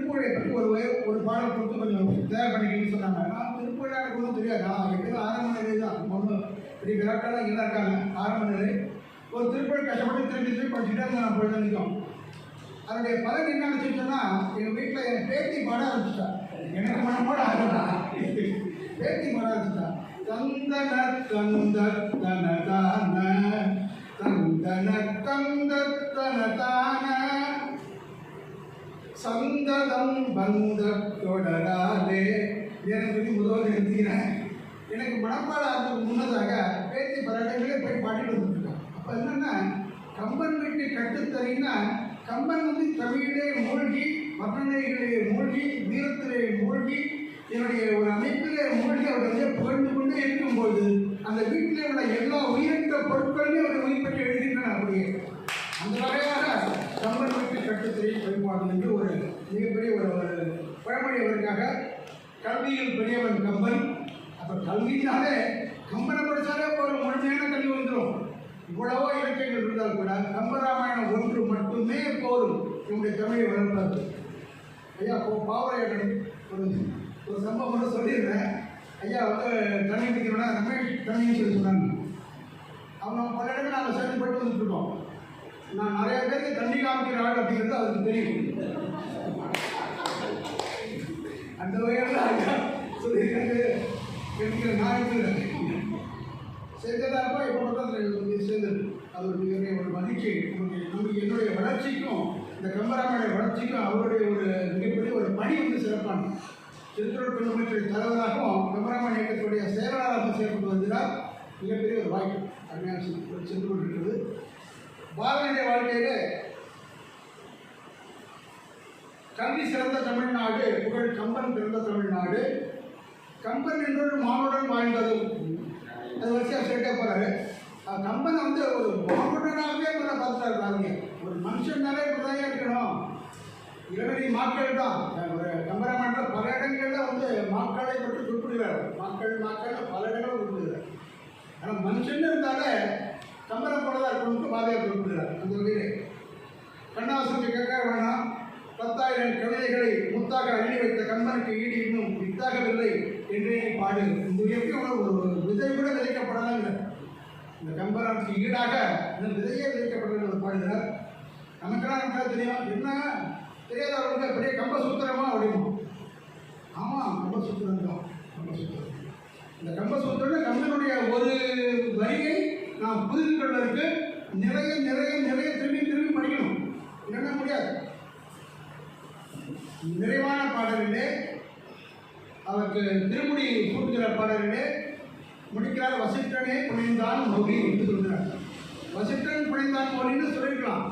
திருப்புகழை பற்றி ஒரு ஒரு பாடல் கொடுத்து கொஞ்சம் தயார் பண்ணிக்கிட்டு சொன்னாங்க. நான் திருப்புகழை போதும் ஒன்றும் தெரியாது. நான் எப்படியும் ஆரம்ப நிலை தான். ஒன்றும் பெரிய விராட்டாலாம் இங்கே இருக்காங்க. ஆரம்ப நிலை. ஒரு திருப்புகழ் கஷ்டப்பட்டு திருப்பி திருப்பி படிச்சுட்டே நான் போய் நிற்கும் அதனுடைய பலன் என்ன நினச்சிட்டோன்னா எங்கள் வீட்டில் என் பேத்தி பாட ஆரம்பிச்சிட்டா. எனக்கு மனம் போட ஆரம்பிச்சா பேத்தி பாட ஆரம்பிச்சிட்டா. தந்தன தந்த தனதான் தந்தன தந்த தனதான சந்ததம் பந்த தொடராலே எனக்கு சொல்லி முதல்வர் நிறுத்திக்கிறேன் எனக்கு மனப்பாடாகிறதுக்கு முன்னதாக பேச்சு பல இடங்களே போய் பாடிட்டு வந்துருக்கான் அப்போ என்னென்னா கம்பன் வீட்டு கட்டுத்தறின்னா கம்பன் வந்து தமிழிலே மூழ்கி மற்றநிலைகளிலே மூழ்கி வீரத்திலே மூழ்கி என்னுடைய ஒரு அமைப்பிலே மூழ்கி அவர் வந்து புகழ்ந்து கொண்டே இருக்கும்போது அந்த வீட்டிலே உள்ள எல்லா உயிரிழந்த பொருட்களையும் அவர் உயிர் பெற்று எழுதினார் அப்படியே. அந்த வகையாக கம்பன் வீட்டு கட்டுத்திரை பயன்பாடு என்று மிகப்பெரிய ஒரு ஒரு அவருக்காக கல்வியில் பெரியவன் கம்பன். அப்போ கல்வினாலே கம்பனை படித்தாலே ஒரு முழுமையான கல்வி வந்துடும் இவ்வளவோ இலக்கியங்கள் இருந்தால் கூட கம்பராமாயணம் ஒன்று மட்டுமே போதும் நம்முடைய தமிழை வளர்ப்பது ஐயா இப்போ பாவரையன் ஒரு ஒரு சம்பவம் மட்டும் சொல்லியிருந்தேன். ஐயா வந்து தமிழ் குடிக்கணும்னா ரமேஷ் தமிழ்னு சொல்லி சொன்னாங்க. அவங்க பல இடங்கள் நாங்கள் சேர்ந்து போயிட்டு வந்துட்டுருக்கோம் நான் நிறைய பேருக்கு தண்ணி காமிக்கிற ஆள் அப்படிங்கிறது அவருக்கு தெரியும். அந்த வகையில் ஐயா சொல்லியிருக்காங்க நான் இருக்கிறேன் சேர்ந்ததா இருப்பா இப்போ சேர்ந்தது. அது ஒரு மிகப்பெரிய ஒரு மகிழ்ச்சி. நமக்கு என்னுடைய வளர்ச்சிக்கும் இந்த கம்பராமனுடைய வளர்ச்சிக்கும் அவருடைய ஒரு மிகப்பெரிய ஒரு பணி வந்து சிறப்பானது. திருத்தூர் பெருமக்களுடைய தலைவராகவும் கம்பராமன் இயக்கத்துடைய செயலாளராக செயல்பட்டு வந்தால் மிகப்பெரிய ஒரு வாய்ப்பு. அருமையாக சென்று சென்று கொண்டிருக்கிறது. பாரதிய வாழ்க்கையிலே கல்வி சிறந்த தமிழ்நாடு புகழ் கம்பன் பிறந்த தமிழ்நாடு. கம்பன் என்றொரு மானுடன் வாழ்ந்தது அது வரிசையாக சொல்லிட்டே போறாரு. கம்பன் வந்து ஒரு மானுடனாகவே கூட பார்த்தாரு பாருங்க. ஒரு மனுஷனாலே இப்படிதான் இருக்கணும். இளவரி மாக்கள் தான். ஒரு கம்பராமாயணத்தில் பல இடங்களில் வந்து மாக்களை பற்றி குறிப்பிடுகிறார். மக்கள் மாக்கள் பல இடங்களும் குறிப்பிடுகிறார். ஆனால் மனுஷன் இருந்தாலே கம்பரம் போல தான் இருக்கணும்னு பாதையை குறிப்பிடுகிறார். அந்த வகையிலே. கண்ணாசனுக்கு கேட்க வேணாம் பத்தாயிரம் கவிதைகளை முத்தாக அள்ளி வைத்த கண்மனுக்கு ஈடு இன்னும் வித்தாகவில்லை என்றே நீ பாடு. இந்த எப்படி ஒரு விதை கூட விதைக்கப்படலாம் இந்த கம்பரானுக்கு ஈடாக இந்த விதையே விதைக்கப்படவில்லை பாடுகிறார். நமக்கெல்லாம் நமக்கு தெரியும்? என்ன? தெரியாதவர்களுக்கு பெரிய கம்ப சூத்திரமா அப்படிமா ஆமாம் கம்ப சூத்திரம் தான். கம்ப சூத்திரம் இந்த கம்ப சூத்திரம் கம்பனுடைய ஒரு வரியை நாம் புரிந்து கொள்வதற்கு நிறைய நிறைய நிறைய திரும்பி திரும்பி படிக்கணும். இல்லைன்னா முடியாது. நிறைவான பாடலிலே அவருக்கு திருமுடி சூட்டுகிற பாடலிலே முடிக்கிறார் வசிட்டனே புனிந்தான் மொழி என்று சொல்கிறார். வசிட்டன் புனிந்தான் மொழின்னு சொல்லியிருக்கலாம்.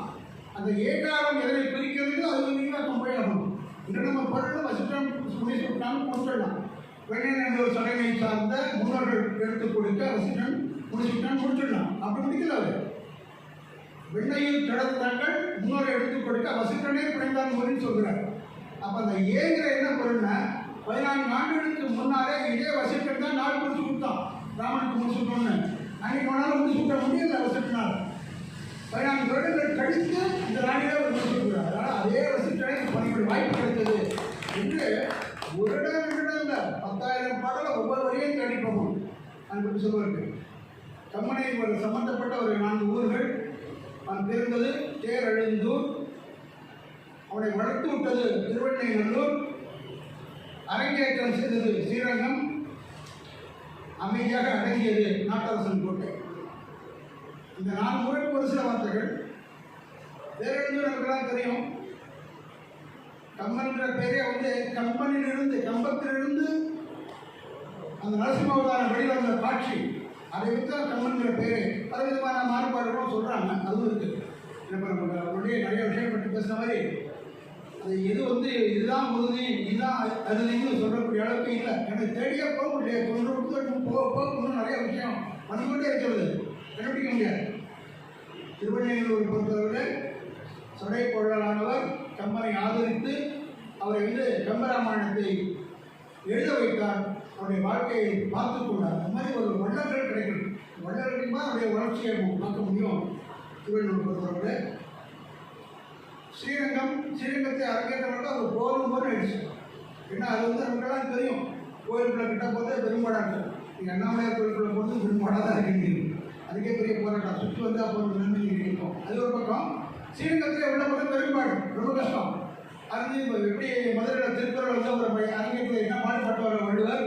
அந்த ஏகாரம் எதனை பிரிக்கிறது அது நீங்களாக்கம் போயிடணும் இன்று நம்ம பொருள் வசிட்டன் முடி சுட்டான்னு கொடுத்துடலாம் வெண்ணெய் என்ற ஒரு சடங்கை சார்ந்த முன்னோர்கள் எடுத்து கொடுக்க வசிட்டன் முடிச்சுட்டான் முடிச்சிடலாம் அப்படி முடிக்கிறாரு அவர் வெண்ணையில் கிடந்தாங்கள் முன்னோரை எடுத்துக் கொடுக்க வசிட்டனே பிழைந்தான் மொழின்னு சொல்கிறார். அப்போ அந்த ஏங்கிற என்ன பொருள்னா பதினான்கு ஆண்டுகளுக்கு முன்னாலே இதே வசிக்கன் தான் நாள் முடிச்சு கொடுத்தான். ராமனுக்கு முடிச்சுட்டோன்னு அன்னைக்கு போனாலும் முடிச்சு கொடுக்க முடியல வசிக்கனால். பதினான்கு வருடங்கள் கழித்து இந்த நாளிலே அவர் முடிச்சு கொடுக்குறார் அதனால் அதே வசிக்கனே பணிபுரி வாய்ப்பு கிடைத்தது என்று ஒரு இடம் ரெண்டு இடம் இல்லை பத்தாயிரம் பாடலை ஒவ்வொரு வரையும் தேடி போகணும் அன்பு சொல்லுவார்கள் ஒரு சம்பந்தப்பட்ட ஒரு நான்கு ஊர்கள். அவன் பிறந்தது தேரழுந்தூர். அவனை வளர்த்து விட்டது திருவண்ணைநல்லூர் அரங்கேற்றம் செய்தது ஸ்ரீரங்கம். அமைதியாக அடங்கியது நாட்டரசன் கோட்டை. இந்த நான்கு ஊருக்கு ஒரு சில வார்த்தைகள். தேரழுந்தூர் எனக்குலாம் தெரியும். கம்பன்ற பெரிய வந்து கம்பனிலிருந்து கம்பத்திலிருந்து அந்த நரசிம்ம வெளியில் வந்த காட்சி. அதை விட்டு தான் கம்மன்கிற பேரு பல விதமான மாறுபாடுகளும் சொல்கிறாங்க அதுவும் இருக்குது இப்போ நம்ம நிறைய விஷயம் பற்றி பேசுன மாதிரி அது எது வந்து இதுதான் உறுதி இதுதான் அறுதின்னு சொல்லக்கூடிய அளவுக்கு இல்லை. எனக்கு தேடியே போக முடியாது தொன்று கொடுத்து போக போக இன்னும் நிறைய விஷயம் பண்ணிக்கொண்டே இருக்கிறது. கண்டுபிடிக்க முடியாது. திருவண்ணூர் பொறுத்தவரை சடை பொருளானவர் கம்பனை ஆதரித்து அவரை வந்து கம்பராமாயணத்தை எழுத வைத்தார் அவருடைய வாழ்க்கையை பார்த்து கொண்டார். அந்த மாதிரி ஒரு வல்லர்கள் கிடைக்கும். வள்ளல்களுக்கு தான் அவருடைய வளர்ச்சியை பார்க்க முடியும். திருவள்ளுவர் பொறுத்தவரை ஸ்ரீரங்கம் ஸ்ரீரங்கத்தை அரங்கேற்றவர்கள் அது போரும் போது ஆயிடுச்சு ஏன்னா அது வந்து நமக்கெல்லாம் தெரியும். கோயிலுக்குள்ள கிட்ட போதே பெரும்பாடாக இருக்கு நீங்கள் அண்ணாமலையார் கோயிலுக்குள்ள போது பெரும்பாடாக தான் இருக்கீங்க அதுக்கே பெரிய போராட்டம். சுற்றி வந்தால் போகிற நன்மை இருக்கும் அது ஒரு பக்கம். ஸ்ரீரங்கத்தில் எவ்வளோ போது பெரும்பாடு. ரொம்ப கஷ்டம். இப்போ எப்படி மதுரையில் திருக்குறள் வந்து பையன் அரங்கேற்றத்தில் என்ன பாடுபட்டவர் வள்ளுவர்?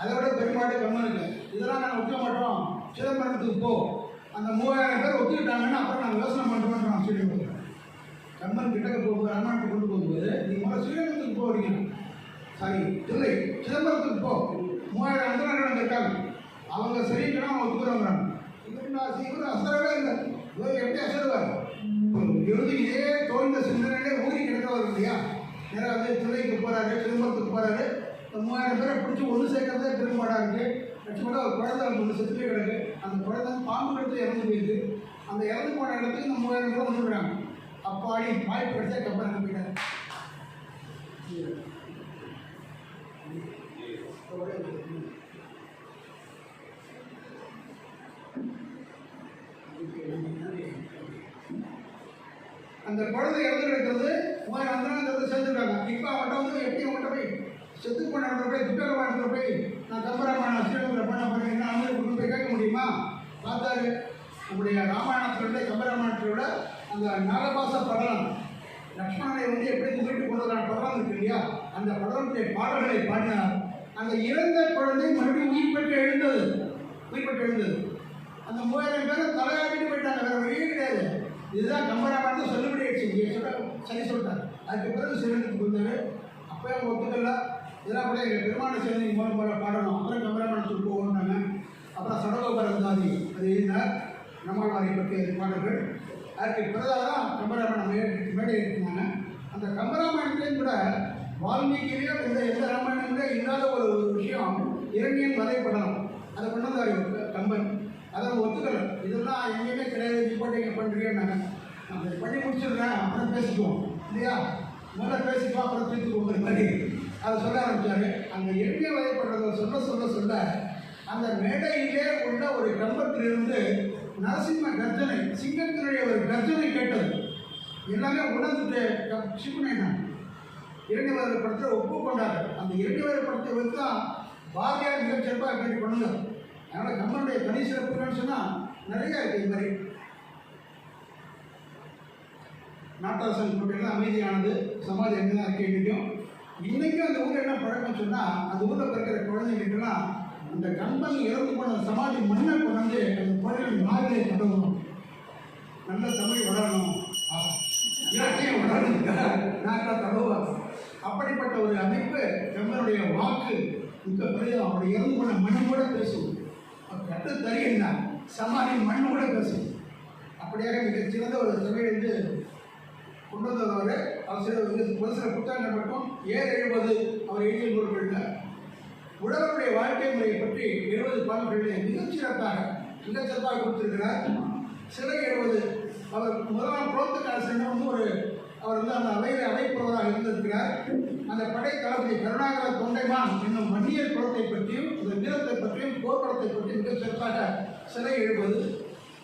அதை விட பெரும்பாடு கம்மனுக்கு இதெல்லாம் நாங்கள் ஒத்துக்க மாட்டோம். சிதம்பரத்துக்கு போ. அந்த மூவாயிரம் பேர் ஒத்துக்கிட்டாங்கன்னா அப்புறம் நாங்கள் யோசனை பண்ணுறோம் ஸ்ரீரங்கத்தில் கம்மன் கிட்டக்க போகும்போது அம்மாவுக்கு கொண்டு போகும்போது நீங்கள் முதல்ல ஸ்ரீரங்கத்துக்கு போகிறீங்க சாரி இல்லை. சிதம்பரத்துக்கு போ. மூவாயிரம் அந்தனர்கள் இருக்காங்க அவங்க சரிங்கன்னா அவங்க ஒத்துக்கிறவங்க. இவர் நான் அசரவே இல்லை. இவர் எப்படி அசருவார்? இறுதியிலே இல்லையா நேராக வந்து தில்லைக்கு போகிறாரு திருமணத்துக்கு போகிறாரு மூவாயிரம் பேரை பிடிச்சி ஒன்று சேர்க்கறதே பெரும்பாடாக இருக்குது லட்சமாக ஒரு குழந்தை ஒன்று செத்துட்டே கிடக்கு. அந்த குழந்தை பாம்பு கடுத்து இறந்து போயிருக்கு. அந்த இறந்து போன இடத்துக்கு இந்த மூவாயிரம் பேர் வந்துடுறாங்க அப்பாடி வாய்ப்பு கிடைச்சா கப்பல் போயிட்டார். அந்த குழந்தை இறந்து கிடக்கிறது மூவாயிரம் அந்தனங்கிறது சேர்ந்துருக்காங்க இப்போ அவட்ட வந்து எப்படி அவங்கள்ட்ட போய் செத்து போன இடத்துல போய் துட்டகமா இடத்துல போய் நான் கம்பராமாயணம் ஸ்ரீரங்கத்தில் பண்ண போகிறேன் என்ன அனுமதி கொண்டு போய் கேட்க முடியுமா? பார்த்தாரு. நம்முடைய ராமாயணத்திலே விட விட அந்த நரபாச படலம் லக்ஷ்மணனை வந்து எப்படி முன்னிட்டு கொண்டு வர படலம் இருக்கு இல்லையா? அந்த படலத்துடைய பாடல்களை பாடினார். அந்த இறந்த குழந்தை மறுபடியும் உயிர் பெற்று எழுந்தது. உயிர் பெற்று எழுந்தது. அந்த மூவாயிரம் பேரை தலையாடிட்டு போயிட்டாங்க. வேற வழியே கிடையாது. இதுதான் கம்பராபாரத்தை சொல்லுபடி ஆயிடுச்சு இங்கே சொல்ல சரி சொல்லிட்டாங்க அதுக்கு பிறகு சிறந்துக்கு கொடுத்தாரு அப்போ அவங்க ஒத்துக்கல. இதெல்லாம் கூட எங்கள் பெருமான சேர்ந்து மூலம் போல பாடணும். அப்புறம் கம்பராமாயணத்துக்கு போகணுன்னாங்க அப்புறம் சடகோபரந்தாதி அது எழுதினார் நம்மாழ்வாரை பற்றிய பாடல்கள். அதுக்கு பிறகு தான் கம்பராமாயணம் மேடை இருந்தாங்க அந்த கம்பராமாயணத்தையும் கூட வால்மீகிலேயே இந்த எந்த ராமாயணங்களே இல்லாத ஒரு விஷயம் இரண்டியன் வரைபடம் அதை கொண்டு வந்தார் கம்பன். அதை அவங்க ஒத்துக்கல. இதெல்லாம் எங்கேயுமே கிடையாது. நீ போட்டு இங்கே பண்ணுறீங்கன்னாங்க நான் பண்ணி முடிச்சிடுறேன் அப்புறம் பேசிக்குவோம். இல்லையா? முதல்ல பேசிக்குவோம். அப்புறம் தீர்த்துக்குவோங்கிற மாதிரி அதை சொல்ல ஆரம்பித்தாரு அந்த எளிய வகைப்படுறத சொல்ல சொல்ல சொல்ல அந்த மேடையிலே உள்ள ஒரு கம்பத்திலிருந்து நரசிம்ம கர்ஜனை சிங்கத்தினுடைய ஒரு கர்ஜனை கேட்டது. எல்லாமே உணர்ந்துட்டு சிவனேனா இரண்டு படத்தை ஒப்புக்கொண்டார் அந்த இரண்டு படத்தை வச்சு தான் பாரதியார் மிகச்சிறப்பாக கேட்டு பண்ணுங்க அதனால் கம்மனுடைய தனி சிறப்புன்னு சொன்னால் நிறையா இருக்குது இது மாதிரி. நாட்டரசன் கோட்டையில் அமைதியானது சமாதி அங்கே தான் இருக்க வேண்டியும் இன்றைக்கும் அந்த ஊரில் என்ன பழக்கம் சொன்னால் அந்த ஊரில் பிறக்கிற குழந்தைங்கன்னா அந்த கம்பன் இறந்து போன சமாதி மண்ணை கொண்டாந்து அந்த குழந்தைகள் நாவிலே தடவணும் நல்ல தமிழ் வளரணும். இலக்கியம் வளர்ந்துருக்கார் நாட்டில் தடவுவாங்க அப்படிப்பட்ட ஒரு அமைப்பு கம்பனுடைய வாக்கு மிக பெரிய அவருடைய இறந்து போன மண் கூட ரத்த தருகின்றார். சமாதி மண் கூட பேசும். அப்படியாக மிகச் சிறந்த ஒரு தொகை வந்து கொண்டு வந்தவர் அவர் சில ஒரு சில புத்தகங்கள் மட்டும் ஏர் எழுபது அவர் எழுதிய நூல்களில் உழவருடைய வாழ்க்கை முறையை பற்றி எழுபது பாடல்களிலே மிகச்சிறப்பாக சிறப்பாக சிறப்பாக கொடுத்திருக்கிறார். சிலை எழுபது அவர் முதலாம் குளத்துக்கான சென்று வந்து ஒரு அவர் வந்து அந்த அவையில் அழைப்பவராக இருந்திருக்கிறார். அந்த படை தளபதி கருணாகர தொண்டைமான் என்னும் மன்னியர் குளத்தை பற்றியும் இந்த வீரத்தை பற்றியும் போர்க்குளத்தை பற்றியும் மிகச் சிறப்பாக சிலை எழுபது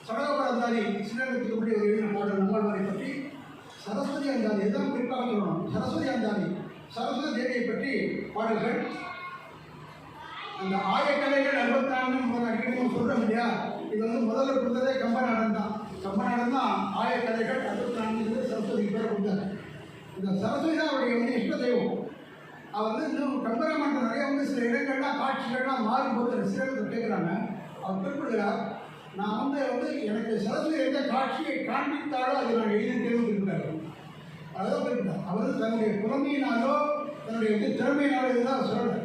சடகபரந்தாரி சிலருக்கு ஒரு எழுதின பாடல் நம்மாழ்வாரை பற்றி சரஸ்வதி அந்தாதி இதுதான் குறிப்பாக சொல்லணும். சரஸ்வதி அந்தாதி சரஸ்வதி தேவியை பற்றி பாடல்கள். அந்த ஆயக்கலைகள் அறுபத்தி நான்கு சொல்கிறோம் இல்லையா? இது வந்து முதல்ல கொடுத்ததே கம்பநாடன் தான் கம்பநாடன் தான் ஆயக்கலைகள் அறுபத்தி நான்கு சரஸ்வதி பேரை கொடுத்தார் இந்த சரஸ்வதி தான் அவருடைய வந்து இஷ்ட தெய்வம். அவர் வந்து இன்னும் கம்பரமன்ற நிறைய வந்து சில இடங்கள்லாம் காட்சிகள்லாம் மாறும்போது ரசிகர்கள் கேட்குறாங்க அவர் குறிப்பிடுகிறார் நான் வந்து வந்து எனக்கு சரஸ்வதி எந்த காட்சியை காண்பித்தாலோ அதை நான் எழுதி தெரிவித்திருக்கிறார் அதான் குறிப்பிட்டார். அவர் தன்னுடைய புலமையினாலோ தன்னுடைய வந்து திறமையினாலோ இதுதான் சொல்லலை.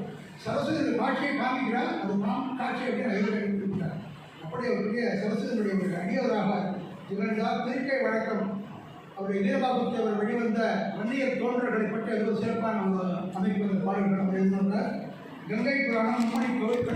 சரஸ்வதி இந்த காட்சியை காமிக்கிறார் அது நாம் காட்சி அப்படின்னு எழுதி குறிப்பிட்டார். அப்படி ஒரு பெரிய சரஸ்வதியினுடைய ஒரு அடியவராக திகழ்ந்தார் திருக்கை வழக்கம். அவருடைய இளையபாபுக்கு அவர் வெளிவந்த வன்னியர் தோன்றர்களை பற்றி அது சிறப்பான ஒரு அமைப்பு பாடல்கள் கங்கை புராணம் மூணு கோவில்